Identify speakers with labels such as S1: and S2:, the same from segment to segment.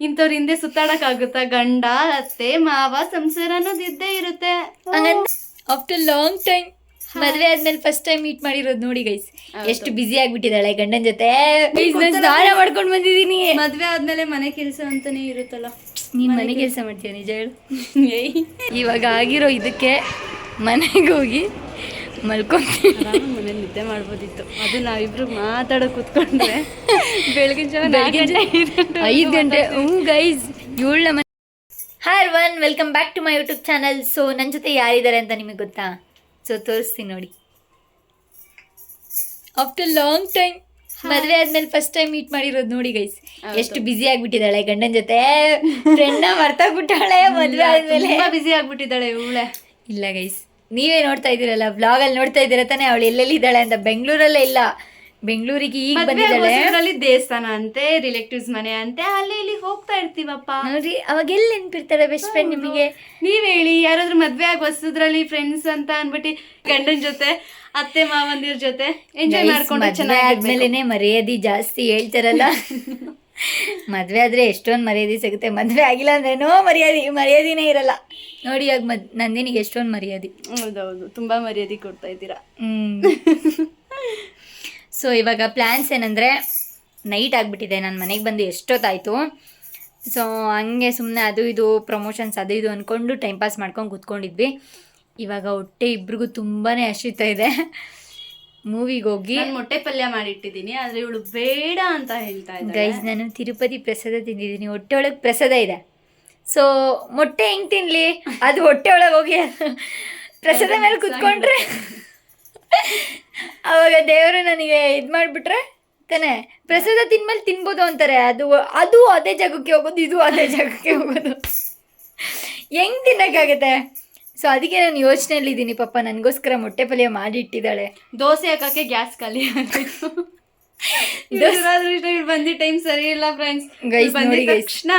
S1: ಇಂಥವ್ರ ಹಿಂದೆ ಸುತ್ತಾಡಕ್ ಆಗುತ್ತಾ ಗಂಡ ಅತ್ತೆ ಮಾವ ಸಂಸಾರ ಅನ್ನೋದು ಇದ್ದೇ ಇರುತ್ತೆ.
S2: ಆಫ್ಟರ್ ಲಾಂಗ್ ಟೈಮ್ ಮದ್ವೆ ಆದ್ಮೇಲೆ ಫಸ್ಟ್ ಟೈಮ್ ಮೀಟ್ ಮಾಡಿರೋದು ನೋಡಿ ಗೈಸ್. ಎಷ್ಟು ಬಿಸಿ ಆಗ್ಬಿಟ್ಟಿದ್ದಾಳೆ ಗಂಡನ ಜೊತೆ.
S1: ಬಿಸ್ನೆಸ್
S2: ದಾರ ಮಾಡ್ಕೊಂಡು ಬಂದಿದ್ದೀನಿ.
S1: ಮದ್ವೆ ಆದ್ಮೇಲೆ ಮನೆ ಕೆಲಸ ಅಂತಾನೆ ಇರುತ್ತಲ್ಲ.
S2: ನೀನ್ ಮನೆ ಕೆಲಸ. ಮಾಡ್ತೀಯ ನಿಜ ಹೇಳು. ಇವಾಗ ಆಗಿರೋ ಇದಕ್ಕೆ ಮನೆಗೆ ಹೋಗಿ ಮಲ್ಕೊಂತೀನಿ.
S1: ಮನೇಲಿ ನಿದ್ದೆ ಮಾಡ್ಬೋದಿತ್ತು. ಅದು ನಾವಿಬ್ರು ಮಾತಾಡೋ ಕೂತ್ಕೊಂಡ್ರೆ ಬೆಳಗಿನ ಜಾವ ನಾಲ್ಕು ಗಂಟೆ, ಐದು ಗಂಟೆ
S2: ಹ್ಞೂ ಗೈಸ್ ಏಳನ ಮನೆ hi one welcome back to my YouTube channel so ನನ್ನ ಜೊತೆ ಯಾರಿದ್ದಾರೆ ಅಂತ ನಿಮಗೆ ಗೊತ್ತಾ? ಸೊ ತೋರಿಸ್ತೀನಿ ನೋಡಿ. ಆಫ್ಟರ್ ಲಾಂಗ್ ಟೈಮ್ ಮದುವೆ ಆದ್ಮೇಲೆ ಫಸ್ಟ್ ಟೈಮ್ ಮೀಟ್ ಮಾಡಿರೋದು ನೋಡಿ ಗೈಸ್ ಎಷ್ಟು ಬಿಸಿ ಆಗ್ಬಿಟ್ಟಿದ್ದಾಳೆ ಗಂಡನ ಜೊತೆ. ಫ್ರೆಂಡ್ನ ಮರ್ತಾಗ್ಬಿಟ್ಟಾಳೆ ಮದ್ವೆ ಆದ್ಮೇಲೆ.
S1: ಬಿಸಿ ಆಗ್ಬಿಟ್ಟಿದ್ದಾಳೆ ಇವಳೆ.
S2: ಇಲ್ಲ ಗೈಸ್ ನೀವೇ ನೋಡ್ತಾ ಇದ್ದೀರಲ್ಲ ಅಲ್ಲಿ ನೋಡ್ತಾ ಇದ್ದೀರ ತಾನೆ? ಅವಳು ಎಲ್ಲೆಲ್ಲಿ ಇದ್ದಾಳೆ ಅಂತ ಬೆಂಗಳೂರಲ್ಲೇ ಇಲ್ಲ. ಬೆಂಗಳೂರಿಗೆ ಈಗ ಬಂದಿದ್ದಾಳೆ.
S1: ದೇವಸ್ಥಾನ ಅಂತೆ ರಿಲೇಟಿವ್ಸ್ ಮನೆ ಅಂತೆ ಅಲ್ಲಿ ಇಲ್ಲಿ ಹೋಗ್ತಾ ಇರ್ತೀವಪ್ಪ.
S2: ನೋಡ್ರಿ ಅವಾಗ ಎಲ್ಲಿ ನೆನ್ಪಿರ್ತಾರೆ ಬೆಸ್ಟ್ ಫ್ರೆಂಡ್ ನಿಮಗೆ?
S1: ನೀವ್ ಹೇಳಿ ಯಾರಾದ್ರೂ ಮದ್ವೆ ಆಗಿ ಹೊಸದ್ರಲ್ಲಿ ಫ್ರೆಂಡ್ಸ್ ಅಂತ ಅನ್ಬಿಟ್ಟು ಗಂಡನ ಜೊತೆ ಅತ್ತೆ ಮಾವಂದಿರ ಜೊತೆ ಎಂಜಾಯ್ ಮಾಡ್ಕೊಂಡು ಚೆನ್ನಾಗಿ
S2: ಆದ್ಮೇಲೆ ಮರ್ಯಾದೆ ಜಾಸ್ತಿ ಹೇಳ್ತಾರಲ್ಲ. ಮದ್ವೆ ಆದರೆ ಎಷ್ಟೊಂದು ಮರ್ಯಾದೆ ಸಿಗುತ್ತೆ. ಮದುವೆ ಆಗಿಲ್ಲ ಅಂದ್ರೇನೋ ಮರ್ಯಾದೆ ಮರ್ಯಾದೆಯೇ ಇರಲ್ಲ. ನೋಡಿ ಆಗ ಮದ್ ನಂದಿನಿಗೆ ಎಷ್ಟೊಂದು ಮರ್ಯಾದೆ.
S1: ಹೌದೌದು ತುಂಬ ಮರ್ಯಾದೆ ಕೊಡ್ತಾ ಇದ್ದೀರಾ?
S2: ಸೊ ಇವಾಗ ಪ್ಲ್ಯಾನ್ಸ್ ಏನಂದರೆ ನೈಟ್ ಆಗಿಬಿಟ್ಟಿದೆ. ನಾನು ಮನೆಗೆ ಬಂದು ಎಷ್ಟೊತ್ತಾಯಿತು. ಸೊ ಹಂಗೆ ಸುಮ್ಮನೆ ಅದು ಇದು ಪ್ರಮೋಷನ್ಸ್ ಅದು ಇದು ಅಂದ್ಕೊಂಡು ಟೈಮ್ ಪಾಸ್ ಮಾಡ್ಕೊಂಡು ಕೂತ್ಕೊಂಡಿದ್ವಿ. ಇವಾಗ ಹೊಟ್ಟೆ ಇಬ್ರಿಗೂ ತುಂಬಾ ಹಸಿತಾ ಇದೆ. ಮೂವಿಗೆ ಹೋಗಿ
S1: ನಾನು ಮೊಟ್ಟೆ ಪಲ್ಯ ಮಾಡಿಟ್ಟಿದ್ದೀನಿ ಆದ್ರೆ ಇವಳು ಬೇಡ ಅಂತ ಹೇಳ್ತಾ ಇದ್ದ
S2: ಗೈಸ್ ನಾನು ತಿರುಪತಿ ಪ್ರಸಾದ ತಿಂದಿದ್ದೀನಿ ಹೊಟ್ಟೆ ಒಳಗೆ ಪ್ರಸಾದ ಇದೆ. ಸೊ ಮೊಟ್ಟೆ ಹೆಂಗ್ ತಿನ್ಲಿ? ಅದು ಹೊಟ್ಟೆ ಒಳಗೆ ಹೋಗಿ ಪ್ರಸಾದ ಮೇಲೆ ಕುತ್ಕೊಂಡ್ರೆ ಅವಾಗ ದೇವರು ನನಗೆ ಇದು ಮಾಡಿಬಿಟ್ರೆ ತಾನೇ ಪ್ರಸಾದ ತಿನ್ಮೇಲೆ ತಿನ್ಬೋದು ಅಂತಾರೆ. ಅದು ಅದು ಅದೇ ಜಾಗಕ್ಕೆ ಹೋಗೋದು ಇದು ಅದೇ ಜಾಗಕ್ಕೆ ಹೋಗೋದು. ಹೆಂಗ್ ತಿನ್ನೋಕ್ಕಾಗತ್ತೆ? ಸೊ ಅದಕ್ಕೆ ನಾನು ಯೋಚನೆಯಲ್ಲಿದ್ದೀನಿ ಪಾಪ ನನಗೋಸ್ಕರ ಮೊಟ್ಟೆ ಪಲ್ಯ ಮಾಡಿಟ್ಟಿದ್ದಾಳೆ
S1: ದೋಸೆ ಹಾಕಕ್ಕೆ ಗ್ಯಾಸ್ ಖಾಲಿ ಬಂದಿದ್ದ ಟೈಮ್ ಸರಿ ಇಲ್ಲ ಫ್ರೆಂಡ್ಸ್ ಬಂದಿದ. ತಕ್ಷಣ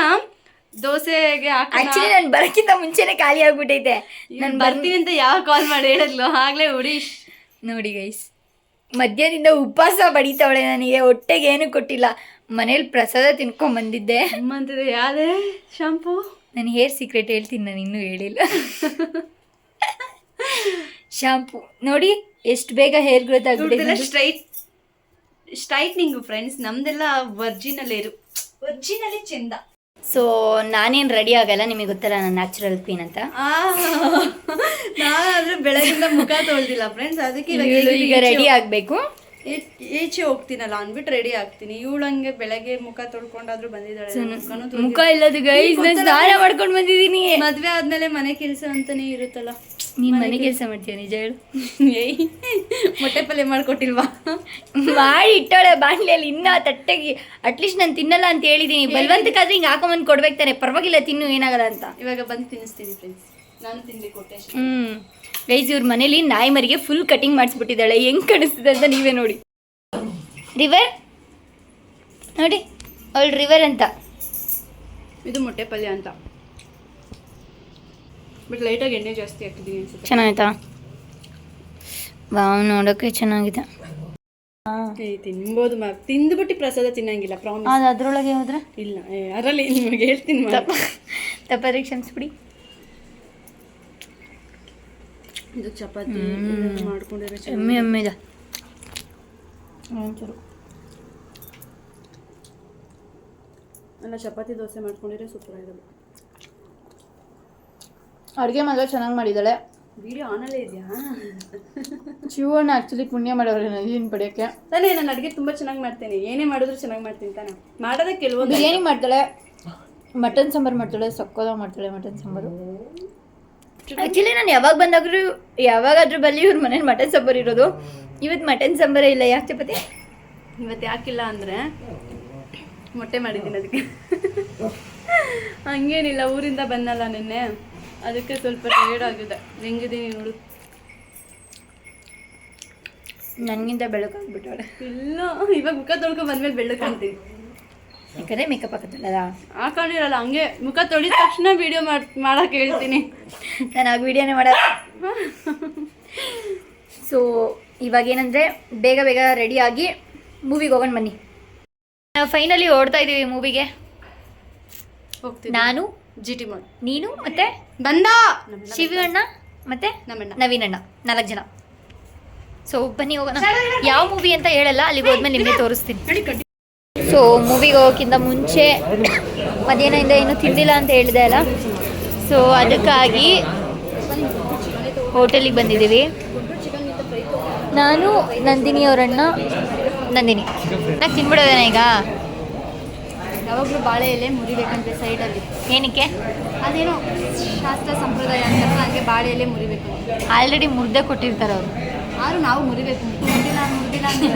S1: ದೋಸೆಗೆ
S2: ಆಕ್ಚುಲಿ ನಾನು ಬರೋಕ್ಕಿಂತ ಮುಂಚೆನೇ ಖಾಲಿ ಆಗ್ಬಿಟ್ಟೈತೆ.
S1: ನಾನು ಬರ್ತೀನಿ ಅಂತ ಯಾವ ಕಾಲ್ ಮಾಡಿ ಹೇಳಿದ್ಲು? ಆಗ್ಲೇ ಹುಡಿ
S2: ನೋಡಿ ಗೈಸ್ ಮಧ್ಯಾಹ್ನದಿಂದ ಉಪವಾಸ ಬಡಿತಾವಳೆ ನನಗೆ. ಹೊಟ್ಟೆಗೆ ಏನು ಕೊಟ್ಟಿಲ್ಲ. ಮನೇಲಿ ಪ್ರಸಾದ ತಿನ್ಕೊಂಡ್ ಬಂದಿದ್ದೆ.
S1: ಯಾವ್ದೇ ಶಾಂಪೂ
S2: ನನ್ನ ಹೇರ್ ಸೀಕ್ರೆಟ್ ಹೇಳ್ತೀನಿ ನಾನು ಇನ್ನೂ ಹೇಳಿಲ್ಲ. ಶಾಂಪು ನೋಡಿ ಎಷ್ಟು ಬೇಗ ಹೇರ್ ಗ್ರೋತ್
S1: ಆಗುತ್ತೆ
S2: ಆಗ್ಬಿಟ್ಟಿದೆ
S1: ಸ್ಟ್ರೈಟ್ ಸ್ಟ್ರೈಟ್ನಿಂಗ್ ಫ್ರೆಂಡ್ಸ್ ನಮ್ದೆಲ್ಲ ವರ್ಜಿನಲ್ ಏರು. ವರ್ಜಿನಲ್ಲೇ ಚಂದ.
S2: ಸೊ ನಾನೇನು ರೆಡಿ ಆಗಲ್ಲ ನಿಮಗೆ ಗೊತ್ತಲ್ಲ ನಾನು ನ್ಯಾಚುರಲ್ ಕ್ವೀನ್ ಅಂತ.
S1: ನಾನು ಬೆಳಗಿಂದ ಮುಖ ತೊಳ್ದಿಲ್ಲ ಫ್ರೆಂಡ್ಸ್ ಅದಕ್ಕೆ ಈಗ
S2: ರೆಡಿ ಆಗಬೇಕು.
S1: ಈಚೆ ಹೋಗ್ತೀನಲ್ಲ ಅಂದ್ಬಿಟ್ಟು ರೆಡಿ ಆಗ್ತೀನಿ. ಇವಳಂಗೆ ಬೆಳಗ್ಗೆ ಮುಖ ತೊಳ್ಕೊಂಡಾದ್ರೂ ಬಂದಿದ್ದಾಳೆ.
S2: ಮುಖ ಇಲ್ಲದು ಗೈಸ್ ನಾನು ಮಾಡ್ಕೊಂಡು ಬಂದಿದ್ದೀನಿ.
S1: ಮದ್ವೆ ಆದ್ಮೇಲೆ ಮನೆ ಕೆಲಸ ಅಂತಾನೆ ಇರುತ್ತಲ್ಲ.
S2: ನೀನ್ ಮನೆ ಕೆಲಸ. ಮಾಡ್ತೀಯ ನಿಜ ಹೇಳು?
S1: ಏಯ್ ಮೊಟ್ಟೆ ಪಲ್ಯ ಮಾಡ್ಕೊಟ್ಟಿಲ್ವಾ?
S2: ಮಾಡಿ ಇಟ್ಟಾಳೆ ಬಾಣ್ಲಿಯಲ್ಲಿ ಇನ್ನ ತಟ್ಟೆಗೆ ಅಟ್ಲೀಸ್ಟ್ ನಾನು ತಿನ್ನಲ್ಲ ಅಂತ ಹೇಳಿದೀನಿ. ಬಲ್ವಂತಕ್ಕಾದ್ರೆ ಹಿಂಗೆ ಹಾಕೊಂಬಂದು ಕೊಡ್ಬೇಕು ತಾನೆ. ಪರವಾಗಿಲ್ಲ ತಿನ್ನು ಏನಾಗಲ್ಲ ಅಂತ.
S1: ಇವಾಗ ಬಂದು ತಿನ್ನಿಸ್ತೀನಿ ಫ್ರೆಂಡ್ಸ್
S2: ಹ್ಮ್. ಗೈಸ್ ಇವ್ರ ಮನೇಲಿ ನಾಯಿ ಮರಿಗೆ ಫುಲ್ ಕಟಿಂಗ್ ಮಾಡಿಸ್ಬಿಟ್ಟಿದ್ದಾಳೆ. ಹೆಂಗ್ ಕಾಣಿಸ್ತಿದೆ ಅಂತ ನೀವೇ ನೋಡಿ. ರಿವರ್ ನೋಡಿ ಅವಳು ರಿವರ್ ಅಂತ.
S1: ಇದು ಮೊಟ್ಟೆ ಪಲ್ಯ ಅಂತ. ಬಟ್ ಲೈಟಾಗಿ ಎಣ್ಣೆ ಜಾಸ್ತಿ ಹಾಕಿದ್ದೀನಿ ಅನ್ಸುತ್ತೆ.
S2: ಚೆನ್ನಾಯ್ತಾ ವಾವ್ ನೋಡೋಕೆ ಚೆನ್ನಾಗಿದೆ.
S1: ತಿನ್ಬೋದು ಮ್ಯಾಮ್ ತಿಂದುಬಿಟ್ಟು ಪ್ರಸಾದ ತಿನ್ನಂಗಿಲ್ಲ ಪ್ರಾಮಿಸ್
S2: ಅದು ಅದ್ರೊಳಗೆ ಹೋದ್ರೆ?
S1: ಇಲ್ಲ ಅದರಲ್ಲಿ ನಿಮಗೆ ಹೇಳ್ತೀನಿ.
S2: ತಪ್ಪ. ತಪ್ಪಾದ್ರೆ ಕ್ಷಮಿಸ್ಬಿಡಿ.
S1: ಇದು ಚಪಾತಿ ಮಾಡ್ಕೊಂಡಿರೋ ಚೆನ್ನಾಗಿ-
S2: ಎಮ್ಮೆ ಎಮ್ಮೆ ಇದೆ
S1: ಒಂಚೂರು. ಅಲ್ಲ ಚಪಾತಿ ದೋಸೆ ಮಾಡ್ಕೊಂಡಿದ್ರೆ ಸೂಪರ್ ಆಗಿದೆ
S2: ಅಡುಗೆ ಮಗ ಚೆನ್ನಾಗಿ ಮಾಡಿದ್ದಾಳೆ.
S1: ವಿಡಿಯೋ ಆನಲ್ಲೇ ಇದೆಯಾ?
S2: ಶಿವಣ್ಣ ಆ್ಯಕ್ಚುಲಿ ಪುಣ್ಯ ಮಾಡೋರು ನದಿನ ಪಡೆಯೋಕ್ಕೆ?
S1: ತಾನೇ ನಾನು ಅಡುಗೆ ತುಂಬ ಚೆನ್ನಾಗಿ ಮಾಡ್ತೇನೆ. ಏನೇ ಮಾಡಿದ್ರು ಚೆನ್ನಾಗಿ ಮಾಡ್ತೀನಿ ತಾನೆ. ಮಾಡೋದಕ್ಕೆ ಕೆಲವೊಂದು
S2: ಬಿರಿಯಾನಿ ಮಾಡ್ತಾಳೆ. ಮಟನ್ ಸಾಂಬಾರು ಮಾಡ್ತಾಳೆ. ಸಕ್ಕೋದ ಮಾಡ್ತಾಳೆ ಮಟನ್ ಸಾಂಬಾರು. ಆ್ಯಕ್ಚುಲಿ ನಾನು ಯಾವಾಗ ಬಂದಾಗ್ರೂ ಯಾವಾಗಾದ್ರೂ ಬಲ್ಲಿ ಇವ್ರ ಮನೇಲಿ ಮಟನ್ ಸಾಂಬಾರ್ ಇರೋದು. ಇವತ್ತು ಮಟನ್ ಸಾಂಬಾರೇ ಇಲ್ಲ ಯಾಕೆ ಚಪಾತಿ?
S1: ಇವತ್ತು ಯಾಕಿಲ್ಲ ಅಂದರೆ ಮೊಟ್ಟೆ ಮಾಡಿದ್ದೀನಿ ಅದಕ್ಕೆ. ಹಂಗೇನಿಲ್ಲ ಊರಿಂದ ಬಂದಲ್ಲ ನಿನ್ನೆ. ಅದಕ್ಕೆ ಸ್ವಲ್ಪ ಟೈರ್ಡ್ ಆಗಿದೆ. ಹೆಂಗಿದ್ದೀನಿ ನೋಡು.
S2: ನನಗಿಂತ ಬೆಳಕಾಗ್ಬಿಟ್ಟವಳೆ.
S1: ಇಲ್ಲ ಇವಾಗ ಮುಖ ತೊಳ್ಕೊ ಬಂದ್ಮೇಲೆ ಬೆಳಕಾಗ್ತೀನಿ
S2: ಯಾಕಂದರೆ ಮೇಕಪ್ ಹಾಕತ್ತಲ್ಲ
S1: ಹಾಕೊಂಡಿರಲ್ಲ ಹಂಗೆ ಮುಖ ತೊಳಿದ ತಕ್ಷಣ ವಿಡಿಯೋ ಮಾಡಿ ಮಾಡಕ್ಕೆ ಹೇಳ್ತೀನಿ.
S2: ನಾನು ಆಗ ವಿಡಿಯೋನೇ ಮಾಡೋದು ಸೊ ಇವಾಗ ಏನಂದರೆ ಬೇಗ ಬೇಗ ರೆಡಿಯಾಗಿ ಮೂವಿಗೆ ಹೋಗೋಣ ಬನ್ನಿ. ನಾವು ಫೈನಲಿ ಓಡ್ತಾ ಇದ್ದೀವಿ ಮೂವಿಗೆ
S1: ಹೋಗ್ತೀವಿ.
S2: ನಾನು
S1: ಜಿ ಟಿ ಮಾಲ್
S2: ನೀನು ಮತ್ತೆ
S1: ಬಂದ
S2: ಶಿವಣ್ಣ ಮತ್ತೆ
S1: ನಮ್ಮಣ್ಣ.
S2: ನವೀನ್ ಅಣ್ಣ ನಾಲ್ಕು ಜನ. ಸೊ ಬನ್ನಿ ಹೋಗೋಣ. ಯಾವ ಮೂವಿ ಅಂತ ಹೇಳಲ್ಲ ಅಲ್ಲಿಗೆ ಹೋದ್ಮೇಲೆ ನಿಮಗೆ ತೋರಿಸ್ತೀನಿ. ಸೊ ಮೂವಿಗೆ ಹೋಗೋಕ್ಕಿಂತ ಮುಂಚೆ ಮಧ್ಯಾಹ್ನದಿಂದ ಏನು ತಿಂದಿಲ್ಲ ಅಂತ ಹೇಳಿದೆ ಅಲ್ಲ? ಸೊ ಅದಕ್ಕಾಗಿ ಹೋಟೆಲಿಗೆ ಬಂದಿದ್ದೀವಿ. ನಾನು ನಂದಿನಿ ಅವರಣ್ಣ ನಂದಿನಿ. ನಾನು ತಿನ್ಬಿಡೋದೇನ ಈಗ?
S1: ಯಾವಾಗಲೂ ಬಾಳೆ ಎಲೆ ಮುರಿಬೇಕಂತೆ ಸೈಡಲ್ಲಿ
S2: ಏನಕ್ಕೆ?
S1: ಅದೇನೋ ಶಾಸ್ತ್ರ ಸಂಪ್ರದಾಯ ಅಂತ ಹಾಗೆ ಬಾಳೆ ಎಲೆ ಮುರಿಬೇಕು
S2: ಆಲ್ರೆಡಿ ಮುರಿದೇ ಕೊಟ್ಟಿರ್ತಾರೆ ಅವರು.
S1: ಆದರೂ ನಾವು ಮುರಿಬೇಕು? ಮುರಿದಿಲ್ಲ ಮುರಿದಿಲ್ಲ ಅಂದ್ರೆ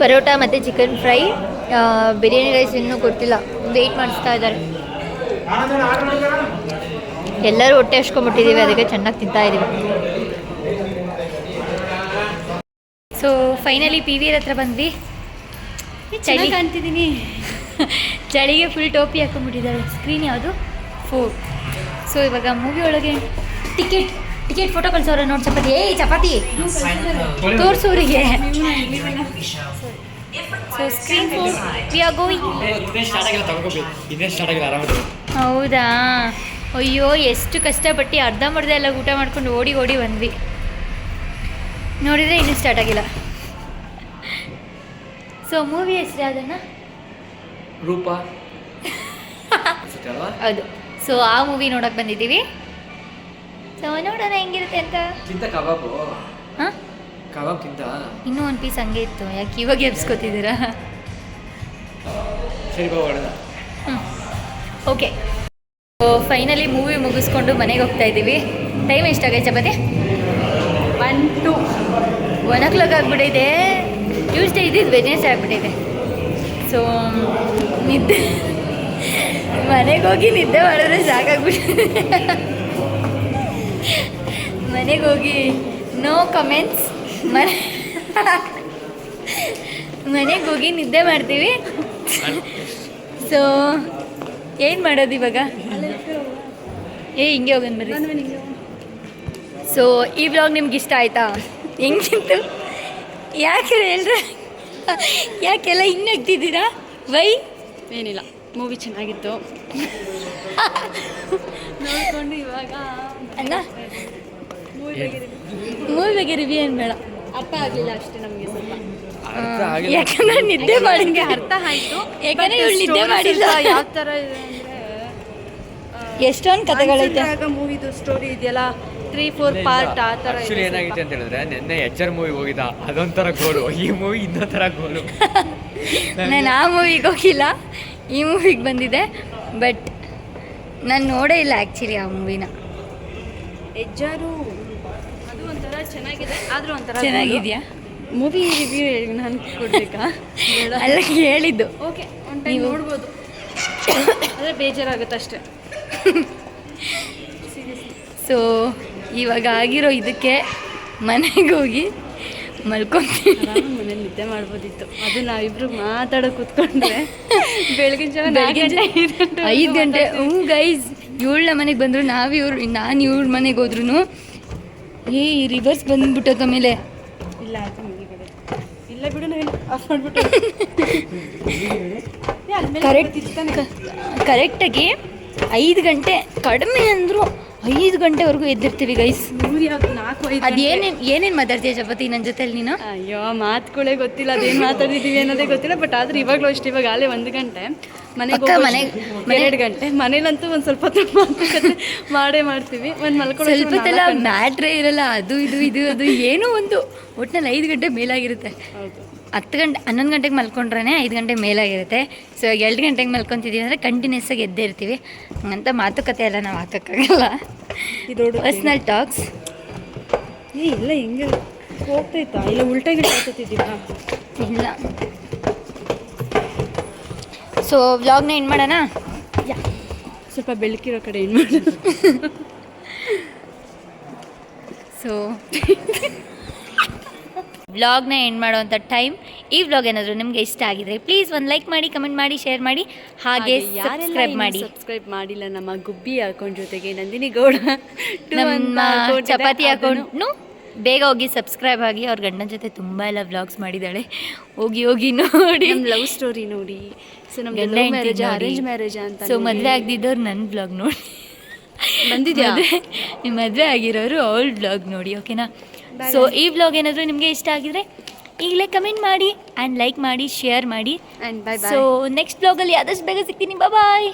S2: ಪರೋಟ ಮತ್ತು ಚಿಕನ್ ಫ್ರೈ ಬಿರಿಯಾನಿ ರೈಸ್ ಇನ್ನೂ ಕೊಟ್ಟಿಲ್ಲ ವೆಯ್ಟ್ ಮಾಡಿಸ್ತಾ ಇದ್ದಾರೆ. ಎಲ್ಲರೂ ಹೊಟ್ಟೆ ಹಚ್ಕೊಂಡ್ಬಿಟ್ಟಿದ್ದೀವಿ ಅದಕ್ಕೆ ಚೆನ್ನಾಗಿ ತಿಂತಾ ಇದ್ದೀವಿ ಸೊ ಫೈನಲಿ ಪಿ ವಿ ಹತ್ರ ಬಂದ್ವಿ. ಚಳಿ.
S1: ಕಾಣ್ತಿದ್ದೀನಿ.
S2: ಚಳಿಗೆ ಫುಲ್ ಟೋಪಿ ಹಾಕೊಂಡ್ಬಿಟ್ಟಿದ್ದಾಳೆ ಸ್ಕ್ರೀನ್ ಯಾವುದು? ಫೋರ್ ಸೊ ಇವಾಗ ಮೂವಿ ಒಳಗೆ ಟಿಕೆಟ್ ಟಿಕೆಟ್ ಫೋಟೋ ಕಳ್ಸೋರ ನೋಡಿ ಚಪಾತಿ ಏಯ್ ಚಪಾತಿ ತೋರ್ಸೋರಿಗೆ so screen four we are going
S3: ಇನ್ನೇ ಸ್ಟಾರ್ಟ್ ಆಗಿಲ್ಲ ತಗೋಬೇಕು ಇನ್ನೇ ಸ್ಟಾರ್ಟ್ ಆಗಿಲ್ಲ ಆರಾಮಾಗಿ
S2: ಹೌದಾ? ಅಯ್ಯೋ ಎಷ್ಟು ಕಷ್ಟಪಟ್ಟು ಅರ್ಧಂಬರ್ಧ ಎಲ್ಲ ಊಟ ಮಾಡ್ಕೊಂಡು ಓಡಿ ಓಡಿ ಬಂದ್ವಿ. ನೋಡಿದರೆ ಇನ್ನೂ ಸ್ಟಾರ್ಟ್ ಆಗಿಲ್ಲ. ಸೊ ಮೂವಿ ಹೆಸರು ಯಾವ್ದನ್ನ?
S3: ರೂಪ. ಅದು
S2: ಹೌದು. ಸೊ ಆ ಮೂವಿ ನೋಡೋಕೆ ಬಂದಿದ್ದೀವಿ. ಸೊ ನೋಡೋಣ ಹೆಂಗಿರುತ್ತೆ ಅಂತ.
S3: ಕಿಂತ ಕಬಾಬು.
S2: ಹಾಂ?
S3: ಕಬಾಬ್ ಕಿಂತ
S2: ಇನ್ನೂ ಒಂದು ಪೀಸ್ ಹಂಗೆ ಇತ್ತು. ಯಾಕೆ ಇವಾಗ ಎಬ್ಸ್ಕೊತಿದ್ದೀರಾ?
S3: ಸರಿ
S2: ಓಕೆ ಸೊ ಫೈನಲಿ ಮೂವಿ ಮುಗಿಸ್ಕೊಂಡು ಮನೆಗೆ ಹೋಗ್ತಾ ಇದ್ದೀವಿ. ಟೈಮ್ ಎಷ್ಟಾಗೈತೆ chapati
S1: one to
S2: one o'clock ಆಗಿಬಿಟ್ಟಿದೆ. ಟ್ಯೂಸ್ಡೇ ಇದ್ದಿದ್ದು ವೆಡ್ನೆಸ್ಡೇ ಆಗಿಬಿಟ್ಟಿದೆ. ಸೊ ನಿದ್ದೆ ಮನೆಗೆ ಹೋಗಿ ನಿದ್ದೆ ಮಾಡಿದ್ರೆ ಸಾಕಾಗ್ಬಿಟ್ಟಿದೆ. ಮನೆಗೆ ಹೋಗಿ ನೋ ಕಮೆಂಟ್ಸ್ ಮನೆ ಮನೆಗೆ ಹೋಗಿ ನಿದ್ದೆ ಮಾಡ್ತೀವಿ. ಸೊ ಏನು ಮಾಡೋದು ಇವಾಗ? ಏ ಹಿಂಗೆ ಹೋಗೋಣ ಬರ್ರಿ. ಸೊ ಈ ವ್ಲಾಗ್ ನಿಮ್ಗೆ ಇಷ್ಟ ಆಯ್ತಾ? ಹೆಂಗಿತ್ತು ಯಾಕೆ ಹೇಳ್ರಿ ಯಾಕೆಲ್ಲ ಹಿಂಗೆ ಆಗ್ತಿದ್ದೀರಾ ವೈ
S1: ಏನಿಲ್ಲ ಮೂವಿ ಚೆನ್ನಾಗಿತ್ತು. ನೋಡ್ಕೊಂಡು ಇವಾಗ.
S2: ಅಲ್ಲ ಮೂವಿ ಬಗ್ಗೆ ರಿವ್ಯೂ ಏನು ಬೇಡ.
S1: ಅರ್ಥ ಆಗಲಿಲ್ಲ ಅಷ್ಟೇ ನಮಗೆ ಸ್ವಲ್ಪ.
S2: ಯಾಕಂದ್ರೆ ನಿದ್ದೆ ಮಾಡಿಂಗೆ
S1: ಅರ್ಥ ಆಯ್ತು.
S2: ಯಾಕಂದ್ರೆ ಇವ್ಳು ನಿದ್ದೆ ಮಾಡಿಲ್ಲ
S1: ಯಾವ ಥರ ಇದೆ ಅಂದ್ರೆ
S2: ಎಷ್ಟೊಂದು ಕಥೆಗಳೈತೆ.
S1: ಮೂವಿದು ಸ್ಟೋರಿ ಇದೆಯಲ್ಲ? ತ್ರೀ ಫೋರ್ ಪಾರ್ಟ್ ಆ ಥರ
S3: ಆಕ್ಚುಲಿ ಏನಾಗಿತ್ತು ಅಂತ ಹೇಳಿದ್ರೆ ನಿನ್ನೆ ಎಚ್ ಆರ್ ಮೂವಿ ಹೋಗಿದ್ದ ಅದೊಂಥರ ಗೋಲು. ಈ ಮೂವಿ ಇನ್ನೊಂಥರ ಗೋಲು.
S2: ನಾನು ಆ ಮೂವಿಗೆ ಹೋಗಿಲ್ಲ ಈ ಮೂವಿಗೆ ಬಂದಿದೆ. ಬಟ್ ನಾನು ನೋಡೇ ಇಲ್ಲ ಆ್ಯಕ್ಚುಲಿ ಆ ಮೂವಿನ.
S1: ಒಂಥರ ಚೆನ್ನಾಗಿದೆ. ಆದ್ರೂ ಒಂಥರ
S2: ಚೆನ್ನಾಗಿದೆಯಾ?
S1: ಮೂವಿ ರಿವ್ಯೂ ಹೇಳಿ ನಾನು ಕೊಡ್ಬೇಕಾ?
S2: ಅಲ್ಲ ಹೇಳಿದ್ದು.
S1: ಓಕೆ ಒಂದು ಟೈಮ್ ನೋಡ್ಬೋದು. ಆದರೆ ಬೇಜಾರಾಗುತ್ತೆ ಅಷ್ಟೇ.
S2: ಸೊ ಇವಾಗ ಆಗಿರೋ ಇದಕ್ಕೆ ಮನೆಗೆ ಹೋಗಿ
S1: ಆರಾಮಾಗಿ ಮನೇಲಿ ನಿದ್ದೆ ಮಾಡ್ಬೋದಿತ್ತು. ಅದು ನಾವಿಬ್ರು ಮಾತಾಡೋ ಕೂತ್ಕೊಂಡ್ರೆ ಬೆಳಗಿನ ಜಾವ ಬೆಳಗ್ಗೆ
S2: ಐದು ಗಂಟೆ ಹ್ಞೂ ಗೈಸ್ ಇವಳ ಮನೆಗೆ ಬಂದರು ನಾವು ಇವ್ರು ನಾನು ಇವ್ರ ಮನೆಗೆ ಹೋದ್ರು ಏ ರಿವರ್ಸ್ ಬಂದ್ಬಿಟ್ಟದ ಮೇಲೆ.
S1: ಇಲ್ಲ ಆಯ್ತು ಮುಗಿಬಿಡು. ಇಲ್ಲ ಬಿಡು ನಾನು ಆಫ್ ಮಾಡ್ಬಿಟ್ಟು
S2: ಕರೆಕ್ಟ್ ಕರೆಕ್ಟಾಗಿ ಐದು ಗಂಟೆ ಕಡಿಮೆ ಅಂದರು ಐದು ಗಂಟೆವರೆಗೂ ಎದ್ದಿರ್ತೀವಿ ಗೈಸ್ ಅದೇನೇನು ಏನೇನು ಮಾತಾಡ್ತೀಯ ಚಪಾತಿ ನನ್ನ ಜೊತೆಲಿ ನೀನು?
S1: ಅಯ್ಯೋ ಮಾತುಗಳೇ ಗೊತ್ತಿಲ್ಲ ಅದೇನು ಮಾತಾಡಿದೀವಿ ಅನ್ನೋದೇ ಗೊತ್ತಿಲ್ಲ ಬಟ್ ಆದ್ರೆ ಇವಾಗಲೂ ಅಷ್ಟು ಇವಾಗ ಆಲೇ ಒಂದು ಗಂಟೆ. ಮನೆಗೆ
S2: ಮನೆ-
S1: ಎರಡು ಗಂಟೆ. ಮನೇಲಂತೂ ಒಂದು ಸ್ವಲ್ಪ ಹೊತ್ತು ಮಾತುಕತೆ ಮಾಡೇ ಮಾಡ್ತೀವಿ. ಒಂದು ಮಲ್ಕೊಳ್ಳೋ
S2: ಸ್ವಲ್ಪ ಹೊತ್ತೆಲ್ಲ ಮ್ಯಾಟ್ರೇ ಇರಲ್ಲ ಅದು ಇದು ಇದು ಅದು ಏನೋ ಒಂದು. ಒಟ್ಟಿನಲ್ಲಿ ಐದು ಗಂಟೆ ಮೇಲಾಗಿರುತ್ತೆ.
S1: ಹೌದು.
S2: ಹತ್ತು ಗಂಟೆ ಹನ್ನೊಂದು ಗಂಟೆಗೆ ಮಲ್ಕೊಂಡ್ರೆ ಐದು ಗಂಟೆ ಮೇಲಾಗಿರುತ್ತೆ. ಸೊ ಎರಡು ಗಂಟೆಗೆ ಮಲ್ಕೊತಿದ್ದೀವಿ ಅಂದರೆ ಕಂಟಿನ್ಯೂಸ್ ಆಗಿ ಎದ್ದೇ ಇರ್ತೀವಿ. ಹಂಗಂತ ಮಾತುಕತೆ ಎಲ್ಲ ನಾವು ಹಾಕೋಕ್ಕಾಗಲ್ಲ.
S1: ಇದು.
S2: ಪರ್ಸ್ನಲ್ ಟಾಕ್ಸ್
S1: ಏ ಇಲ್ಲ ಹಿಂಗೆ ಹೋಗ್ತೈತಾ? ಇಲ್ಲ ಉಲ್ಟಾಗಿ ಹೋಗ್ತಿದ್ದೀರಾ
S2: ಇಲ್ಲ. ಸೊ ವ್ಲಾಗ್ನ ಏನು ಮಾಡೋಣ?
S1: ಸ್ವಲ್ಪ ಬೆಳಕಿರೋ ಕಡೆ ಏನು ಮಾಡೋಣ.
S2: ಸೊ ವ್ಲಾಗ್ನ ಎಂಡ್ ಮಾಡುವಂಥ ಟೈಮ್ ಈ ವ್ಲಾಗ್ ಏನಾದರೂ ನಿಮಗೆ ಇಷ್ಟ ಆಗಿದ್ರೆ ಪ್ಲೀಸ್ ಒಂದು ಲೈಕ್ ಮಾಡಿ ಕಮೆಂಟ್ ಮಾಡಿ ಶೇರ್ ಮಾಡಿ ಹಾಗೆ ಸಬ್ಸ್ಕ್ರೈಬ್ ಮಾಡಿ.
S1: ಸಬ್ಸ್ಕ್ರೈಬ್ ಮಾಡಿಲ್ಲ ನಮ್ಮ ಗುಬ್ಬಿ ಅಕೌಂಟ್ ಜೊತೆಗೆ ನಂದಿನಿ ಗೌಡ
S2: ನಮ್ಮ ಚಪಾತಿ ಅಕೌಂಟ್ನು ಬೇಗ ಹೋಗಿ ಸಬ್ಸ್ಕ್ರೈಬ್ ಆಗಿ ಅವ್ರ ಗಂಡನ ಜೊತೆ ತುಂಬ ಎಲ್ಲ ವ್ಲಾಗ್ಸ್ ಮಾಡಿದ್ದಾಳೆ. ಹೋಗಿ ಹೋಗಿ ನೋಡಿ.
S1: ನಮ್ಮ ಲವ್ ಸ್ಟೋರಿ ನೋಡಿ. ಸೊ ನಮ್ಮ
S2: ಗಂಡ
S1: ಮ್ಯಾರೇಜ್ ಅರೇಂಜ್ ಮ್ಯಾರೇಜ್ ಅಂತ
S2: ಸೊ. ಮದುವೆ ಆಗದಿದ್ದವ್ರು ನನ್ನ ಬ್ಲಾಗ್ ನೋಡಿ.
S1: ಬಂದಿದ್ದೆ
S2: ನಿಮ್ಮ ಮದುವೆ ಆಗಿರೋರು ಅವಳ ಬ್ಲಾಗ್ ನೋಡಿ ಓಕೆನಾ ಸೊ ಈ ವ್ಲಾಗ್ ಏನಾದರೂ ನಿಮಗೆ ಇಷ್ಟ ಆಗಿದ್ರೆ ಈಗಲೇ ಕಮೆಂಟ್ ಮಾಡಿ ಆ್ಯಂಡ್ ಲೈಕ್ ಮಾಡಿ ಶೇರ್ ಮಾಡಿ. ಸೊ ನೆಕ್ಸ್ಟ್ ಬ್ಲಾಗಲ್ಲಿ ಆದಷ್ಟು ಬೇಗ ಸಿಗ್ತೀನಿ. ಬಾಯ್